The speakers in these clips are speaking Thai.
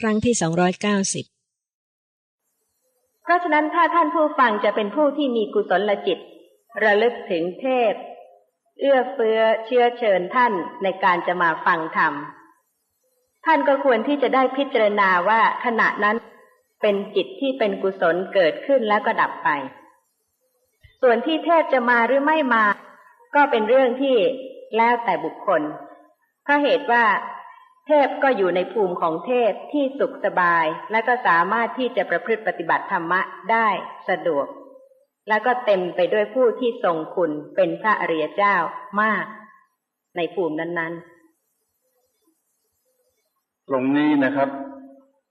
ครั้งที่สองร้อยเก้าสิบเพราะฉะนั้นถ้าท่านผู้ฟังจะเป็นผู้ที่มีกุศลจิต ระลึกถึงเทพ เอื้อเฟื้อเชื้อเชิญท่านในการจะมาฟังธรรม ท่านก็ควรที่จะได้พิจารณาว่าขณะนั้นเป็นจิตที่เป็นกุศลเกิดขึ้นแล้วก็ดับไป ส่วนที่เทพจะมาหรือไม่มา ก็เป็นเรื่องที่แล้วแต่บุคคลเพราะเหตุว่า เทพก็อยู่ในภูมิของเทพที่สุขสบาย และก็สามารถที่จะประพฤติปฏิบัติธรรมะได้สะดวก และก็เต็มไปด้วยผู้ที่ทรงคุณเป็นพระอริยเจ้ามาก ในภูมินั้น ๆ ตรงนี้นะครับ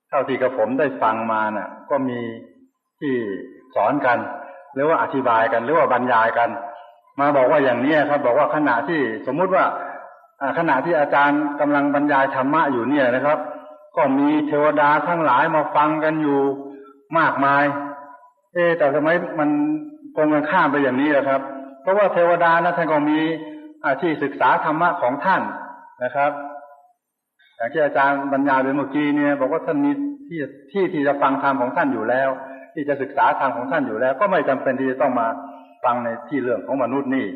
เท่าที่กับผมได้ฟังมานะ่ะ ก็มีที่สอนกัน หรือว่าอธิบายกันหรือว่าบรรยายกัน มาบอกว่าอย่างนี้ครับ บอกว่าขณะที่สมมุติว่า ขณะที่อาจารย์กำลังบรรยายธรรมะอยู่เนี่ยนะครับ ก็มีเทวดาทั้งหลายมาฟังกันอยู่มากมาย เอ๊แต่ทำไมมันตรงกันข้ามไปอย่างนี้ล่ะครับ เพราะว่าเทวดานะท่านก็มีอาที่ศึกษาธรรมะของท่านนะครับอย่างที่อาจารย์บรรยายไปเมื่อกี้เนี่ย บอกว่าท่านมีที่ที่ที่จะฟังธรรมของท่านอยู่แล้ว ที่จะศึกษาธรรมของท่านอยู่แล้ว ก็ไม่จำเป็นที่จะต้องมาฟังในที่เรื่องของมนุษย์นี่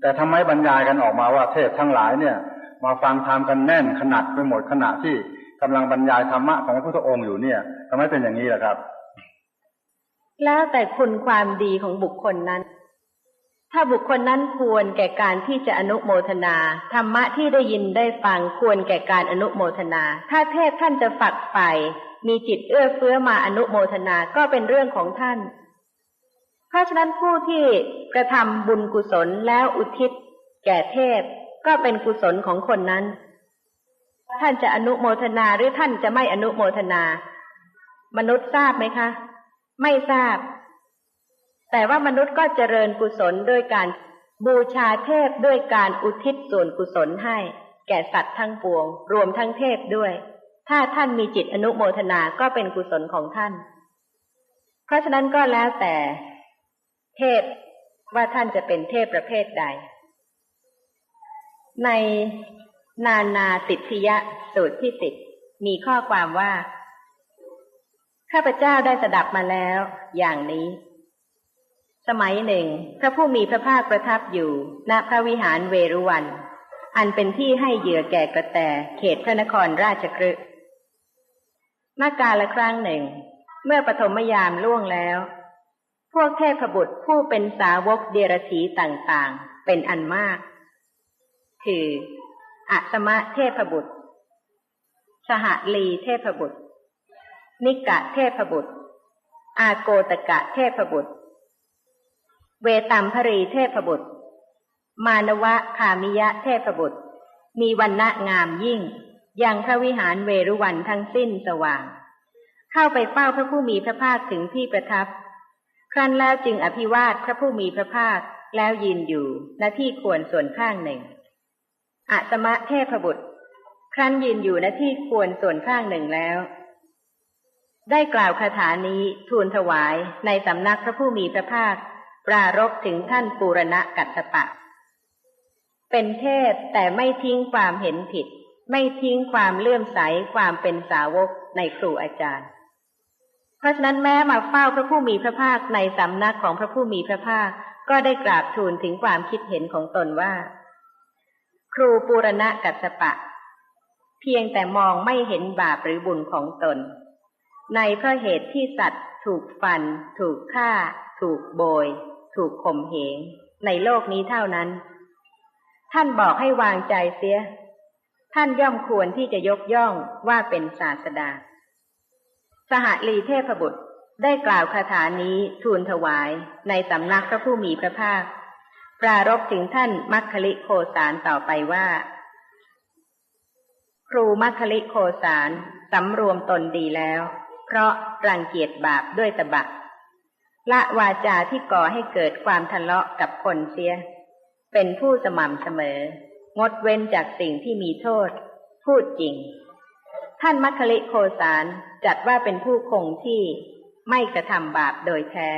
แต่ทำไมบรรยายกันออกมาว่าเทพทั้งหลายเนี่ย มาฟังธรรมกันแน่นขนาดไปหมดขณะที่กำลังบรรยายธรรมะของพระพุทธองค์อยู่เนี่ยทำไมเป็นอย่างนี้ล่ะครับ แล้วแต่คุณความดีของบุคคลนั้น ถ้าบุคคลนั้นควรแก่การที่จะอนุโมทนาธรรมะที่ได้ยินได้ฟังควรแก่การอนุโมทนา ถ้าเทพท่านจะฝักใฝ่มีจิตเอื้อเฟื้อมาอนุโมทนาก็เป็นเรื่องของท่าน เพราะฉะนั้นผู้ที่กระทำบุญกุศลแล้วอุทิศ แก่เทพก็เป็นกุศลของคนนั้น ท่านจะอนุโมทนาหรือท่านจะไม่อนุโมทนา มนุษย์ทราบไหมคะ ไม่ทราบ แต่ว่ามนุษย์ก็เจริญกุศลด้วยการบูชาเทพด้วยการอุทิศส่วนกุศลให้ แก่สัตว์ทั้งปวง รวมทั้งเทพด้วย ถ้าท่านมีจิตอนุโมทนาก็เป็นกุศลของท่าน เพราะฉะนั้นก็แล้วแต่ เทพว่าท่านจะเป็นเทพประเภทใด ในนานาติทยะสูตรที่สิบมีข้อความว่า ข้าพเจ้าได้สดับมาแล้ว อย่างนี้ สมัยหนึ่ง พระผู้มีพระภาคประทับอยู่ณพระวิหารเวรุวัน อันเป็นที่ให้เหยื่อแก่กระแตเขตพระนครราชครึเมื่อกาละครั้งหนึ่ง เมื่อปฐมยามล่วงแล้ว พวกเทพบุตรผู้เป็นสาวกเดรธีต่างๆ เป็นอันมาก คืออัสมะเทพบุตร สหลีเทพบุตร นิกะเทพบุตร อาโกตกะเทพบุตร เวตัมพรีเทพบุตร มานวะคามิยะเทพบุตร มีวันณะงามยิ่ง ยังพระวิหารเวรุวันทั้งสิ้นสว่าง เข้าไปเฝ้าพระผู้มีพระภาคถึงที่ประทับ ครั้นแล้วจึงอภิวาทพระผู้มีพระภาคแล้วยืนอยู่ณที่ควรส่วนข้างหนึ่งอัตมะเทพบุตร ครั้นยืนอยู่ณที่ควรส่วนข้างหนึ่งแล้ว ได้กล่าวคาถานี้ทูลถวายในสำนักพระผู้มีพระภาค ปรารบถึงท่านปูรณะกัตตปะ เป็นเทพแต่ไม่ทิ้งความเห็นผิด ไม่ทิ้งความเลื่อมใสความเป็นสาวกในครูอาจารย์ เพราะฉะนั้นแม้มาเฝ้าพระผู้มีพระภาคในสำนักของพระผู้มีพระภาค ก็ได้กราบทูลถึงความคิดเห็นของตนว่า ครูปูรณะกัสปะ เพียงแต่มองไม่เห็นบาปหรือบุญของตน ในเพราะเหตุที่สัตว์ ถูกฟัน ถูกฆ่า ถูกโบย ถูกข่มเหง ในโลกนี้เท่านั้น ท่านบอกให้วางใจเสีย ท่านย่อมควรที่จะยกย่องว่าเป็นศาสดา สหลีเทพบุตรได้กล่าวคาถานี้ทูลถวายในสำนักพระผู้มีพระภาค ปรารบถึงท่านมัคคลิโคสารต่อไปว่า ครูมัคคลิโคสารสำรวมตนดีแล้ว เพราะรังเกียจบาปด้วยตบะ ละวาจาที่ก่อให้เกิดความทะเลาะกับคนเสีย เป็นผู้สม่ำเสมอ งดเว้นจากสิ่งที่มีโทษ พูดจริง ท่านมัคคลิโคสารจัดว่าเป็นผู้คงที่ไม่กระทำบาปโดยแท้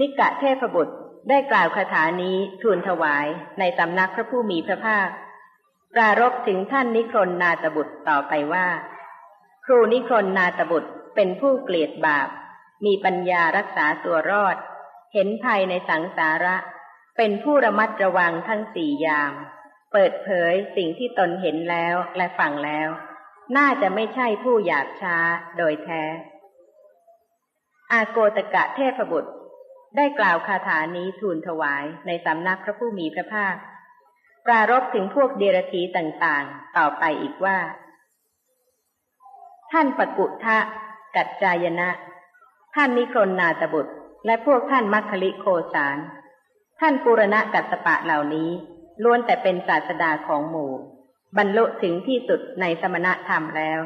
นิกะเทพบุตรได้กล่าวคาถานี้ทูลถวายในสำนักพระผู้มีพระภาคปปรารบถึงท่านนิครนนาตบุตรต่อไปว่า ครูนิครนนาตบุตรเป็นผู้เกลียดบาป มีปัญญารักษาตัวรอด เห็นภัยในสังสาระ เป็นผู้ระมัดระวังทั้งสี่ยาม เปิดเผยสิ่งที่ตนเห็นแล้วและฟังแล้ว น่าจะไม่ใช่ผู้หยาบช้าโดยแท้ อาโกตกะเทพบุตร ได้กล่าวคาถานี้ทูลถวายในสำนักพระผู้มีพระภาค ปรารบถึงพวกเดรธีต่างๆ ต่อไปอีกว่า ท่านปกุทะกัจจายนะ ท่านนิครนนาตบุตร และพวกท่านมัคคลิโคสาร ท่านปุรณะกัสปะเหล่านี้ ล้วนแต่เป็นศาสดาของหมู่ บรรลุถึงที่สุดในสมณธรรมแล้ว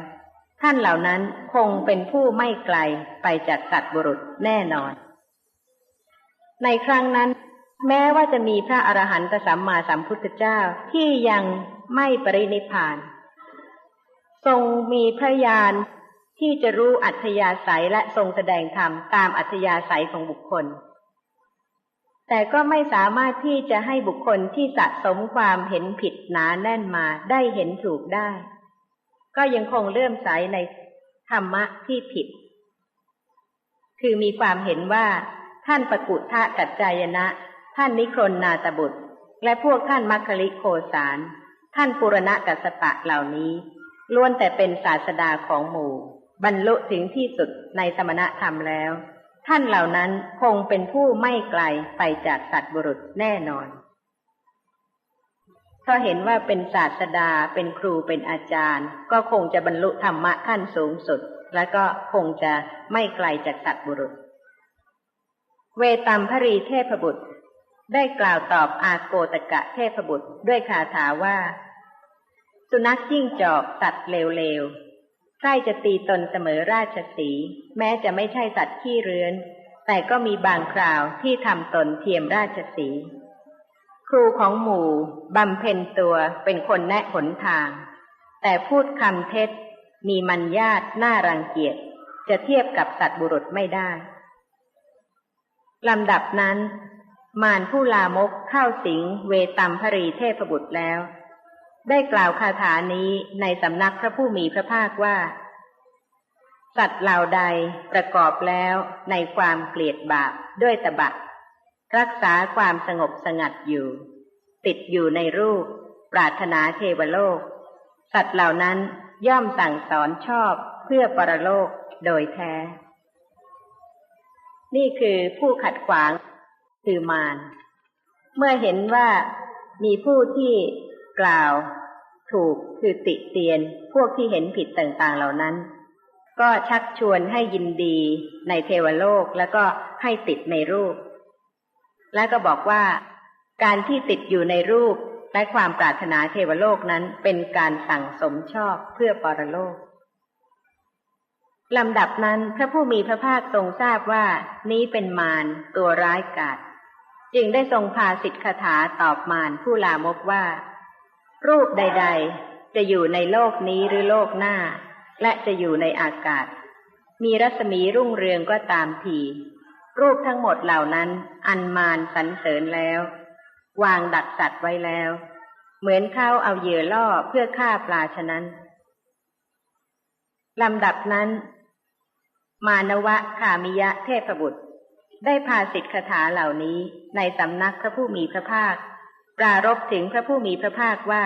ท่านเหล่านั้นคงเป็นผู้ไม่ไกลไปจากสัตว์บุรุษแน่นอน ในครั้งนั้น แม้ว่าจะมีพระอรหันตสัมมาสัมพุทธเจ้าที่ยังไม่ปรินิพาน ทรงมีพระญาณที่จะรู้อัธยาศัยและทรงแสดงธรรมตามอัธยาศัยของบุคคล แต่ก็ไม่สามารถที่จะให้บุคคลที่สะสมความเห็นผิดหนาแน่นมาได้เห็นถูกได้ ก็ยังคงเลื่อมใสในธรรมะที่ผิด คือมีความเห็นว่าท่านปกุทะกัจจายนะ ท่านนิครนนาตบุตร และพวกท่านมัคคลิโคสาร ท่านปุรณะกัสปะเหล่านี้ล้วนแต่เป็นศาสดาของหมู่ บรรลุถึงที่สุดในสมณธรรมแล้ว ท่านเหล่านั้นคงเป็นผู้ไม่ไกลไปจากสัตว์บุรุษแน่นอนเพราะเห็นว่าเป็นศาสดาเป็นครูเป็นอาจารย์ ก็คงจะบรรลุธรรมะขั้นสูงสุด และก็คงจะไม่ไกลจากสัตว์บุรุษ เวตัมพรีเทพบุตร ได้กล่าวตอบอาโกตกะเทพบุตรด้วยคาถาว่า สุนัขจิ้งจอกสัตว์เลวๆ ใครจะตีตนเสมอราชสีแม้จะไม่ใช่สัตว์ขี้เรือน แต่ก็มีบางคราวที่ทำตนเทียมราชสีครูของหมู่บำเพ็ญตัวเป็นคนแนะหนทาง แต่พูดคำเท็จ มีมัญญาตน่ารังเกียจ จะเทียบกับสัตว์บุรุษไม่ได้ลำดับนั้น มารผู้ลามกเข้าสิงเวตัมพรีเทพบุตรแล้ว ได้กล่าวคาถานี้ในสำนักพระผู้มีพระภาคว่า สัตว์เหล่าใดประกอบแล้วในความเกลียดบาปด้วยตบะ รักษาความสงบสงัดอยู่ ติดอยู่ในรูป ปรารถนาเทวโลก สัตว์เหล่านั้นย่อมสั่งสอนชอบเพื่อปรโลกโดยแท้ นี่คือผู้ขัดขวางคือมาร เมื่อเห็นว่ามีผู้ที่กล่าว ถูกคือติเตียน พวกที่เห็นผิดต่างๆเหล่านั้น ก็ชักชวนให้ยินดีในเทวโลกแล้วก็ให้ติดในรูป และก็บอกว่า การที่ติดอยู่ในรูปและความปรารถนาเทวโลกนั้นเป็นการสั่งสมชอบเพื่อปรโลกลำดับนั้นพระผู้มีพระภาคทรงทราบว่านี้เป็นมารตัวร้ายกาจจึงได้ทรงพาสิทธิคาถาตอบมารผู้ลามกว่า รูปใด ๆ จะอยู่ในโลกนี้หรือโลกหน้า และจะอยู่ในอากาศ มีรัศมีรุ่งเรืองก็ตามที รูปทั้งหมดเหล่านั้น อันมารสรรเสริญแล้ว วางดักสัตว์ไว้แล้ว เหมือนเข้าเอาเหยื่อล่อเพื่อฆ่าปลาฉะนั้นลำดับนั้น มานวะขามิยะเทพบุตร ได้พาสิทธิคาถาเหล่านี้ในสำนักพระผู้มีพระภาค ปรารบถึงพระผู้มีพระภาคว่า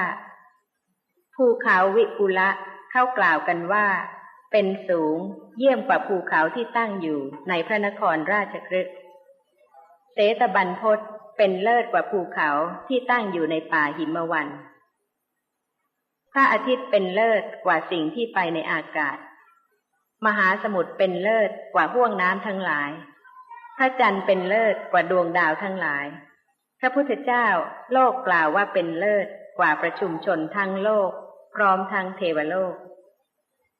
ภูเขาวิปุละเข้ากล่าวกันว่า เป็นสูงเยี่ยมกว่าภูเขาที่ตั้งอยู่ในพระนครราชครึกเสตบันพศเป็นเลิศกว่าภูเขาที่ตั้งอยู่ในป่าหิมวันพระอาทิตย์เป็นเลิศกว่าสิ่งที่ไปในอากาศ มหาสมุทรเป็นเลิศกว่าห่วงน้ำทั้งหลาย พระจันทร์เป็นเลิศกว่าดวงดาวทั้งหลาย ระพุทธเจ้าโลกกล่าวว่าเป็นเลิศกว่าประชุมชนทั้งโลก พร้อมทั้งเทวโลก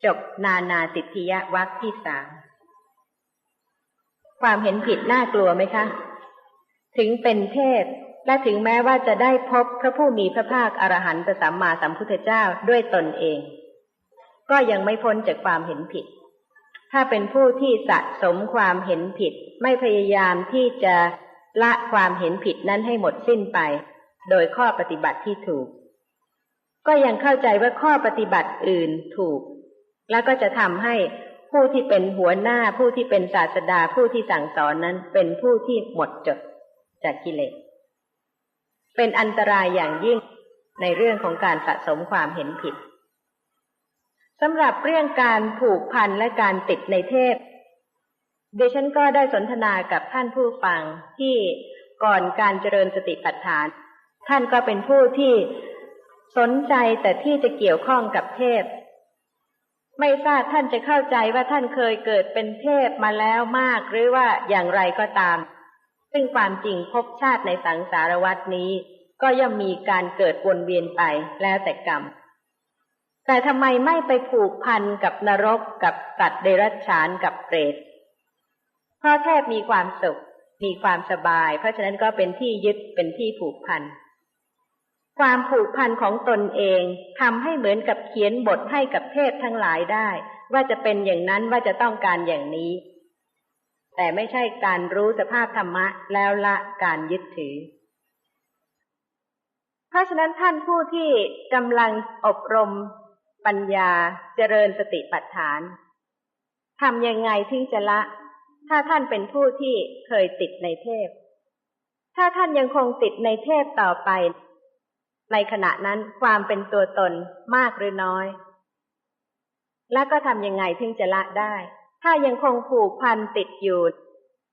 จบนานาสิทธิยวัคที่สามความเห็นผิดน่ากลัวไหมคะ ถึงเป็นเทพและถึงแม้ว่าจะได้พบพระผู้มีพระภาคอรหันตสัมมาสัมพุทธเจ้าด้วยตนเอง ก็ยังไม่พ้นจากความเห็นผิด ถ้าเป็นผู้ที่สะสมความเห็นผิด ไม่พยายามที่จะ ละความเห็นผิดนั้นให้หมดสิ้นไป โดยข้อปฏิบัติที่ถูก ก็ยังเข้าใจว่าข้อปฏิบัติอื่นถูก แล้วก็จะทำให้ผู้ที่เป็นหัวหน้าผู้ที่เป็นศาสดาผู้ที่สั่งสอนนั้นเป็นผู้ที่หมดจดจากกิเลสเป็นอันตรายอย่างยิ่งในเรื่องของการสะสมความเห็นผิดสำหรับเรื่องการผูกพันและการติดในเทพ ดิฉันก็ได้สนทนากับท่านผู้ฟังที่ก่อนการเจริญสติปัฏฐาน ท่านก็เป็นผู้ที่สนใจแต่ที่จะเกี่ยวข้องกับเทพ ไม่ทราบท่านจะเข้าใจว่าท่านเคยเกิดเป็นเทพมาแล้วมากหรือว่าอย่างไรก็ตาม ซึ่งความจริงภพชาติในสังสารวัตนี้ ก็ย่อมมีการเกิดวนเวียนไปแล้วแต่กรรม แต่ทำไมไม่ไปผูกพันกับนรกกับสัตว์เดรัจฉานกับเปรต เพราะเทพมีความสุข มีความสบาย เพราะฉะนั้นก็เป็นที่ยึดเป็นที่ผูกพัน ความผูกพันของตนเองทำให้เหมือนกับเขียนบทให้กับเทพทั้งหลายได้ ว่าจะเป็นอย่างนั้นว่าจะต้องการอย่างนี้ แต่ไม่ใช่การรู้สภาพธรรมะแล้วละการยึดถือเพราะฉะนั้นท่านผู้ที่กำลังอบรมปัญญาเจริญสติปัฏฐานทำยังไงถึงจะละ ถ้าท่านเป็นผู้ที่เคยติดในเทพ ถ้าท่านยังคงติดในเทพต่อไป ในขณะนั้นความเป็นตัวตนมากหรือน้อย และก็ทำยังไงถึงจะละได้ ถ้ายังคงผูกพันติดอยู่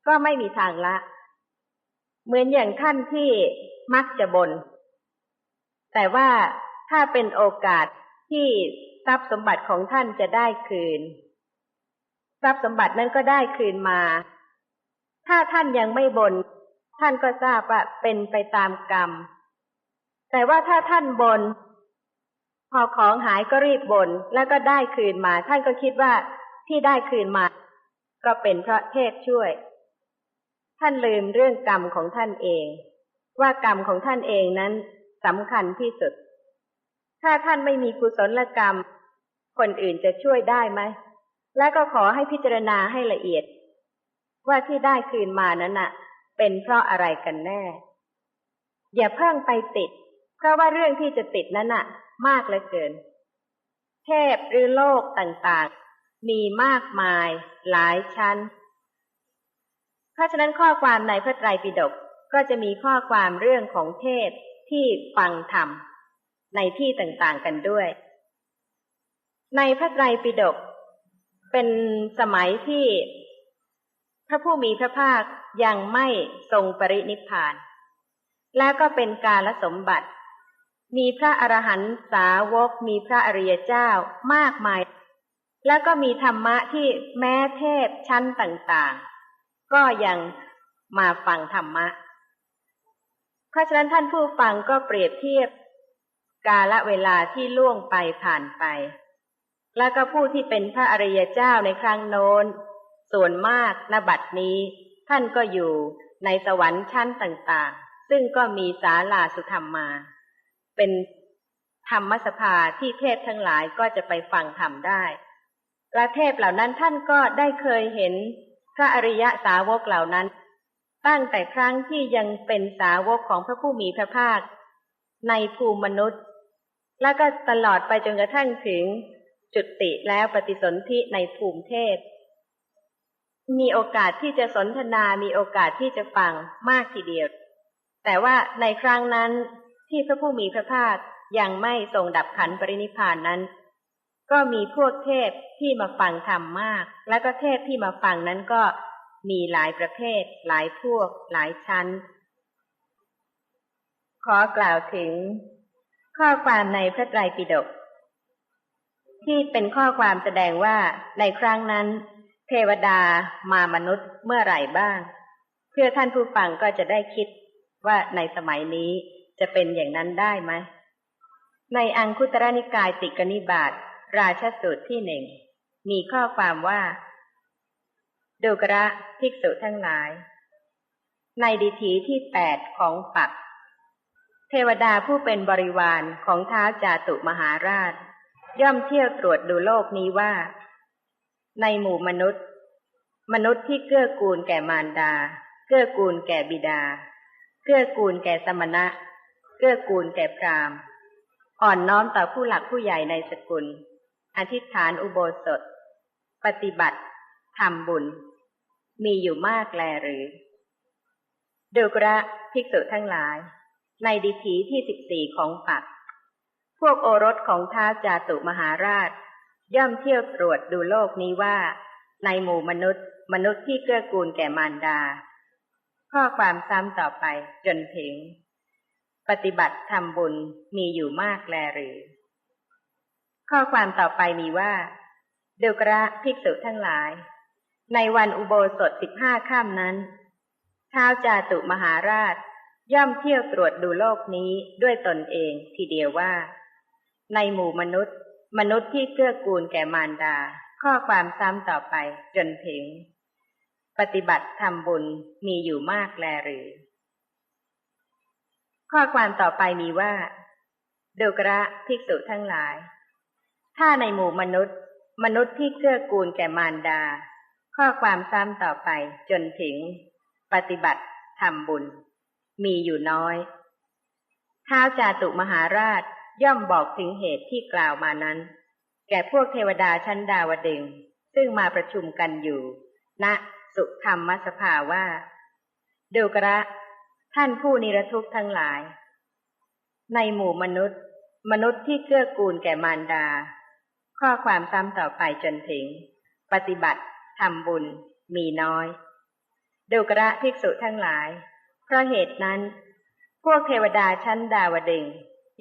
ก็ไม่มีทางละ เหมือนอย่างท่านที่มักจะบน่นแต่ว่าถ้าเป็นโอกาสที่ทรัพย์สมบัติของท่านจะได้คืน ทรัพย์สมบัตินั้นก็ได้คืนมา ถ้าท่านยังไม่บน่นท่านก็ทราบว่าเป็นไปตามกรรม แต่ว่าถ้าท่านบน พอของหายก็รีบบนแล้วก็ได้คืนมา ท่านก็คิดว่าที่ได้คืนมา ก็เป็นเพราะเทพช่วย ท่านลืมเรื่องกรรมของท่านเอง ว่ากรรมของท่านเองนั้นสำคัญที่สุด ถ้าท่านไม่มีกุศลกรรม คนอื่นจะช่วยได้ไหม และก็ขอให้พิจารณาให้ละเอียด ว่าที่ได้คืนมานั้นน่ะ เป็นเพราะอะไรกันแน่ อย่าเพิ่งไปติด เพราะว่าเรื่องที่จะติดนั้นน่ะ มากเหลือเกิน เทพหรือโลกต่างๆ มีมากมาย หลายชั้น เพราะฉะนั้นข้อความในพระไตรปิฎกก็จะมีข้อความเรื่องของเทพที่ฟังธรรมในที่ต่างๆกันด้วย ในพระไตรปิฎก เป็นสมัยที่พระผู้มีพระภาคยังไม่ทรงปรินิพพาน แล้วก็เป็นกาลสมบัติ มีพระอรหันตสาวก มีพระอริยเจ้ามากมาย แล้วก็มีธรรมะที่แม้เทพชั้นต่างๆ ก็ยังมาฟังธรรมะ เพราะฉะนั้นท่านผู้ฟังก็เปรียบเทียบกาลเวลาที่ล่วงไปผ่านไป แล้วก็ผู้ที่เป็นพระอริยเจ้าในครั้งโน้น ส่วนมากนบัดนี้ ท่านก็อยู่ในสวรรค์ชั้นต่างๆ ซึ่งก็มีศาลาสุธรรมมา เป็นธรรมสภาที่เทพทั้งหลายก็จะไปฟังธรรมได้และเทพเหล่านั้นท่านก็ได้เคยเห็นพระอริยสาวกเหล่านั้น ตั้งแต่ครั้งที่ยังเป็นสาวกของพระผู้มีพระภาค ในภูมิมนุษย์ แล้วก็ตลอดไปจนกระทั่งถึง จุติแล้วปฏิสนธิในภูมิเทพ มีโอกาสที่จะสนทนา มีโอกาสที่จะฟังมากทีเดียว แต่ว่าในครั้งนั้นที่พระผู้มีพระภาคยังไม่ทรงดับขันปรินิพานนั้น ก็มีพวกเทพที่มาฟังธรรมมาก และก็เทพที่มาฟังนั้นก็มีหลายประเภท หลายพวก หลายชั้น ขอกล่าวถึงข้อความในพระไตรปิฎก ที่เป็นข้อความแสดงว่าในครั้งนั้น เทวดามามนุษย์เมื่อไหร่บ้าง เพื่อท่านผู้ฟังก็จะได้คิดว่าในสมัยนี้จะเป็นอย่างนั้นได้ไหม ในอังคุตรนิกายติกนิบาตราชสูตรที่หนึ่งมีข้อความว่าดูกระภิกษุทั้งหลาย ในดิถีที่แปดของปัก เทวดาผู้เป็นบริวารของท้าวจาตุมหาราช ย่อมเที่ยวตรวจดูโลกนี้ว่า ในหมู่มนุษย์ มนุษย์ที่เกื้อกูลแก่มารดา เกื้อกูลแก่บิดา เกื้อกูลแก่สมณะ เกื้อกูลแก่พราหมณ์ อ่อนน้อมต่อผู้หลักผู้ใหญ่ในสกุล อธิษฐานอุโบสถ ปฏิบัติทำบุญ มีอยู่มากแลหรือดูกระภิกษุทั้งหลาย ในดิถีที่สิบสี่ของปัก พวกโอรสของท้าวจาตุมหาราช ย่อมเที่ยวตรวจดูโลกนี้ว่า ในหมู่มนุษย์ มนุษย์ที่เกื้อกูลแก่มารดา ข้อความซ้ำต่อไปจนถึง ปฏิบัติทำบุญมีอยู่มากแลหรือ ข้อความต่อไปมีว่าเดกระภิกษุทั้งหลาย ในวันอุโบสถสิบห้าค่ำนั้นท้าวจาตุมหาราช ย่อมเที่ยวตรวจดูโลกนี้ด้วยตนเองทีเดียวว่า ในหมู่มนุษย์ มนุษย์ที่เกื้อกูลแก่มารดา ข้อความซ้ำต่อไปจนถึง ปฏิบัติทำบุญมีอยู่มากแลหรือ ข้อความต่อไปมีว่าดูกระภิกษุทั้งหลาย ถ้าในหมู่มนุษย์ มนุษย์ที่เกื้อกูลแก่มารดา ข้อความซ้ำต่อไปจนถึง ปฏิบัติทำบุญ มีอยู่น้อยท้าวจาตุมหาราช ย่อมบอกถึงเหตุที่กล่าวมานั้น แก่พวกเทวดาชั้นดาวดึง ซึ่งมาประชุมกันอยู่ณสุธรรมสภาว่าดูกระท่านผู้นิรทุกข์ทั้งหลาย ในหมู่มนุษย์ มนุษย์ที่เกื้อกูลแก่มารดา ข้อความซ้ำต่อไปจนถึง ปฏิบัติทำบุญมีน้อยดูกระภิกษุทั้งหลาย เพราะเหตุนั้น พวกเทวดาชั้นดาวดึง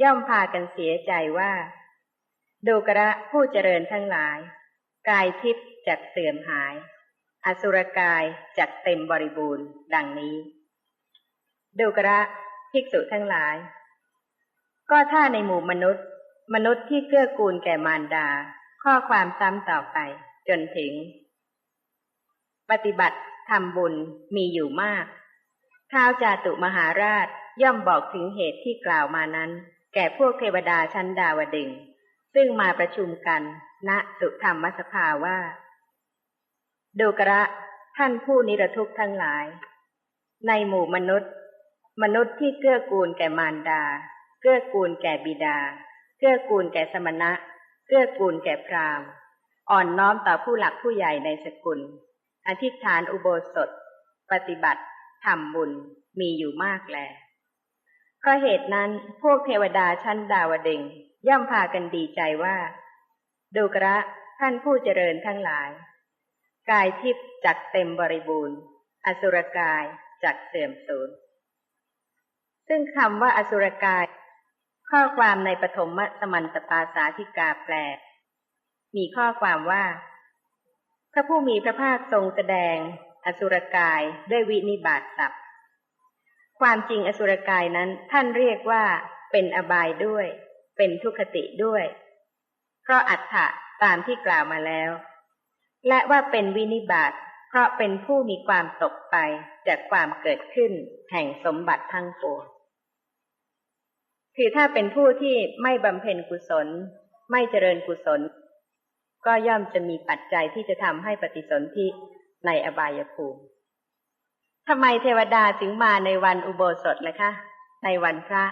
ย่อมพากันเสียใจว่าดูกระผู้เจริญทั้งหลาย กายทิพย์จักเสื่อมหาย อสุรกายจักเต็มบริบูรณ์ ดังนี้ ดูกระภิกษุทั้งหลาย ก็ถ้าในหมู่มนุษย์ มนุษย์ที่เกื้อกูลแก่มารดา ข้อความซ้ำต่อไป จนถึง ปฏิบัติทำบุญมีอยู่มากท้าวจาตุมหาราชย่อมบอกถึงเหตุที่กล่าวมานั้น แก่พวกเทวดาชั้นดาวดึง ซึ่งมาประชุมกันณสุธรรมสภาว่าดูกระท่านผู้นิรทุกข์ทั้งหลาย ในหมู่มนุษย์ มนุษย์ที่เกื้อกูลแก่มารดา เกื้อกูลแก่บิดา เกื้อกูลแก่สมณะ เกื้อกูลแก่พราหมณ์ อ่อนน้อมต่อผู้หลักผู้ใหญ่ในสกุล อธิษฐานอุโบสถ ปฏิบัติทำบุญมีอยู่มากแล เพราะเหตุนั้นพวกเทวดาชั้นดาวดึงย่อมพากันดีใจว่า ดูกระท่านผู้เจริญทั้งหลาย กายทิพย์จักเต็มบริบูรณ์ อสุรกายจักเสื่อมสูญซึ่งคำว่าอสุรกาย ข้อความในปฐมสมันตปาสาธิกาแปล มีข้อความว่า พระผู้มีพระภาคทรงแสดง อสุรกายด้วยวินิบาตศัพ ความจริงอสุรกายนั้นท่านเรียกว่าเป็นอบายด้วย เป็นทุคติด้วย เพราะอัฏฐะตามที่กล่าวมาแล้ว และว่าเป็นวินิบาตเพราะเป็นผู้มีความตกไปจากความเกิดขึ้นแห่งสมบัติทั้งปวงคือถ้าเป็นผู้ที่ไม่บำเพ็ญกุศล ไม่เจริญกุศล ก็ย่อมจะมีปัจจัยที่จะทำให้ปฏิสนธิในอบายภูมิ ทำไมเทวดาถึงมาในวันอุโบสถล่ะคะ ในวันพระ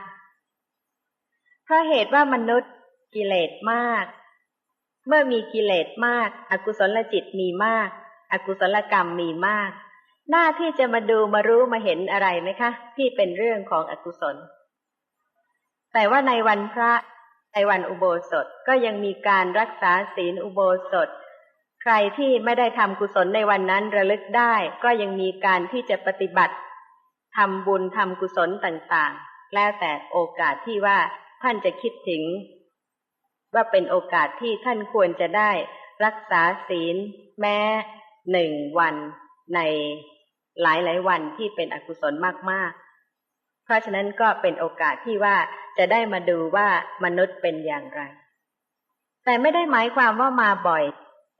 เพราะเหตุว่ามนุษย์กิเลสมาก เมื่อมีกิเลสมาก อกุศลจิตมีมาก อกุศลกรรมมีมาก หน้าที่จะมาดูมารู้มาเห็นอะไรไหมคะ ที่เป็นเรื่องของอกุศล แต่ว่าในวันพระในวันอุโบสถก็ยังมีการรักษาศีลอุโบสถ ใครที่ไม่ได้ทำกุศลในวันนั้นระลึกได้ ก็ยังมีการที่จะปฏิบัติทำบุญทำกุศลต่างๆ แล้วแต่โอกาสที่ว่าท่านจะคิดถึง ว่าเป็นโอกาสที่ท่านควรจะได้รักษาศีลแม้หนึ่งวันในหลายหลายวันที่เป็นอกุศลมากๆ เพราะฉะนั้นก็เป็นโอกาสที่ว่าจะได้มาดูว่ามนุษย์เป็นอย่างไร แต่ไม่ได้หมายความว่ามาบ่อย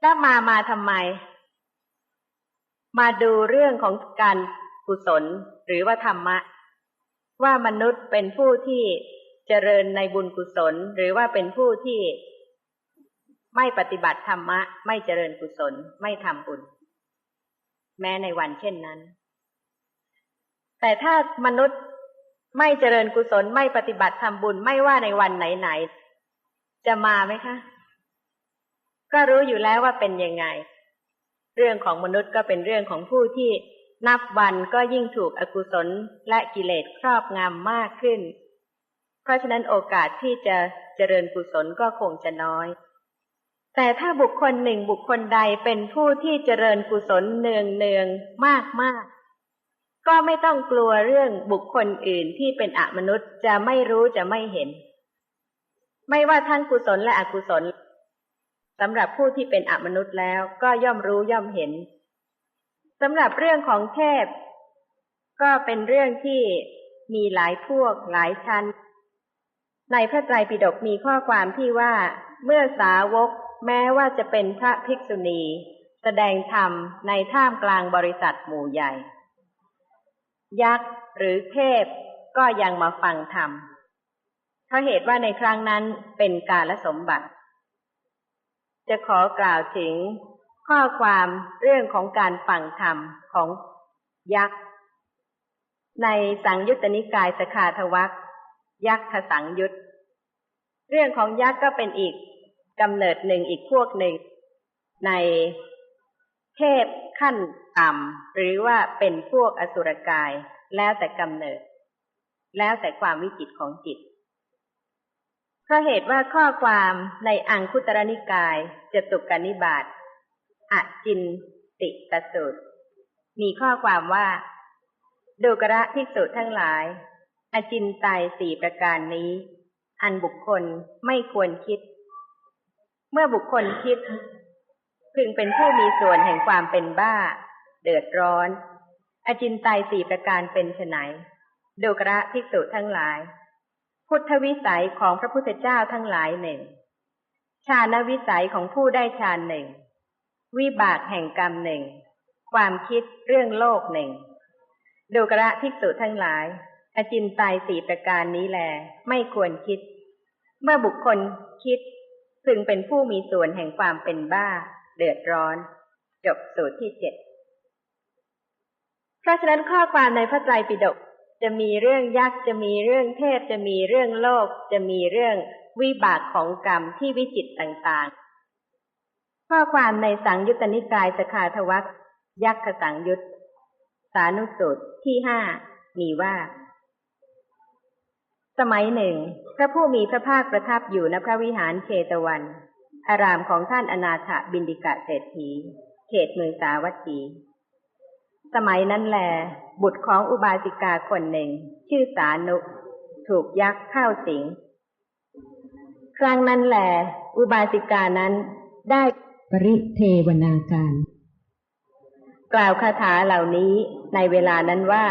แล้วมามาทำไม มาดูเรื่องของการกุศลหรือว่าธรรมะ ว่ามนุษย์เป็นผู้ที่เจริญในบุญกุศล หรือว่าเป็นผู้ที่ไม่ปฏิบัติธรรมะ ไม่เจริญกุศล ไม่ทำบุญ แม้ในวันเช่นนั้น แต่ถ้ามนุษย์ไม่เจริญกุศลไม่ปฏิบัติทำบุญไม่ว่าในวันไหนๆจะมาไหมคะ ก็รู้อยู่แล้วว่าเป็นยังไง เรื่องของมนุษย์ก็เป็นเรื่องของผู้ที่นับวันก็ยิ่งถูกอกุศลและกิเลสครอบงำมากขึ้น เพราะฉะนั้นโอกาสที่จะเจริญกุศลก็คงจะน้อย แต่ถ้าบุคคลหนึ่งบุคคลใดเป็นผู้ที่เจริญกุศลเนืองเนืองมากมากก็ไม่ต้องกลัวเรื่องบุคคลอื่นที่เป็นอมนุษย์จะไม่รู้จะไม่เห็น ไม่ว่าทั้งกุศลและอกุศล สำหรับผู้ที่เป็นอมนุษย์แล้วก็ย่อมรู้ย่อมเห็นสำหรับเรื่องของเทพ ก็เป็นเรื่องที่มีหลายพวกหลายชั้น ในพระไตรปิฎกมีข้อความที่ว่า เมื่อสาวกแม้ว่าจะเป็นพระภิกษุณี แสดงธรรมในท่ามกลางบริษัทหมู่ใหญ่ ยักษ์หรือเทพก็ยังมาฟังธรรมเพราะเหตุว่าในครั้งนั้นเป็นกาลสมบัติ จะขอกล่าวถึงข้อความเรื่องของการฟังธรรมของยักษ์ ในสังยุตตนิกายสขาทวักยักษ์สังยุตเรื่องของยักษ์ก็เป็นอีกกำเนิดหนึ่งอีกพวกหนึ่ง ในเทพขั้นต่ำหรือว่าเป็นพวกอสุรกายแล้วแต่กำเนิด แล้วแต่ความวิจิตของจิต เพราะเหตุว่าข้อความในอังคุตรนิกายจตุกนิบาตอจินติตสูตร มีข้อความว่าดูกระภิกษุทั้งหลาย อจินไตยสี่ประการนี้ อันบุคคลไม่ควรคิด เมื่อบุคคลคิด พึงเป็นผู้มีส่วนแห่งความเป็นบ้า เดือดร้อน อจินไตยสี่ประการเป็นไนดูกระภิกษุทั้งหลาย พุทธวิสัยของพระพุทธเจ้าทั้งหลายหนึ่งชาณวิสัยของผู้ได้ฌานหนึ่ง วิบากแห่งกรรมหนึ่ง ความคิดเรื่องโลกหนึ่งดูกระภิกษุทั้งหลาย อจินไตยสี่ประการนี้แล ไม่ควรคิด เมื่อบุคคลคิดพึงเป็นผู้มีส่วนแห่งความเป็นบ้า เดือดร้อน จบสูตรที่เจ็ดเพราะฉะนั้นข้อความในพระไตรปิฎก จะมีเรื่องยักษ์จะมีเรื่องเทพ จะมีเรื่องโลก จะมีเรื่องวิบากของกรรมที่วิจิตต่างๆ ข้อความในสังยุตตนิกายสขาทวัคยักษ์สังยุตสานุสูตที่ห้ามีว่า สมัยหนึ่ง พระผู้มีพระภาคประทับอยู่ณพระวิหารเชตวัน อารามของท่านอนาถบินดิกะเศรษฐี เขตเมืองสาวัตถี สมัยนั้นแล บุตรของอุบาสิกาคนหนึ่ง ชื่อสานุ ถูกยักษ์เข้าสิง ครั้งนั้นแหลอุบาสิกานั้นได้ปริเทวนาการ กล่าวคาถาเหล่านี้ในเวลานั้นว่า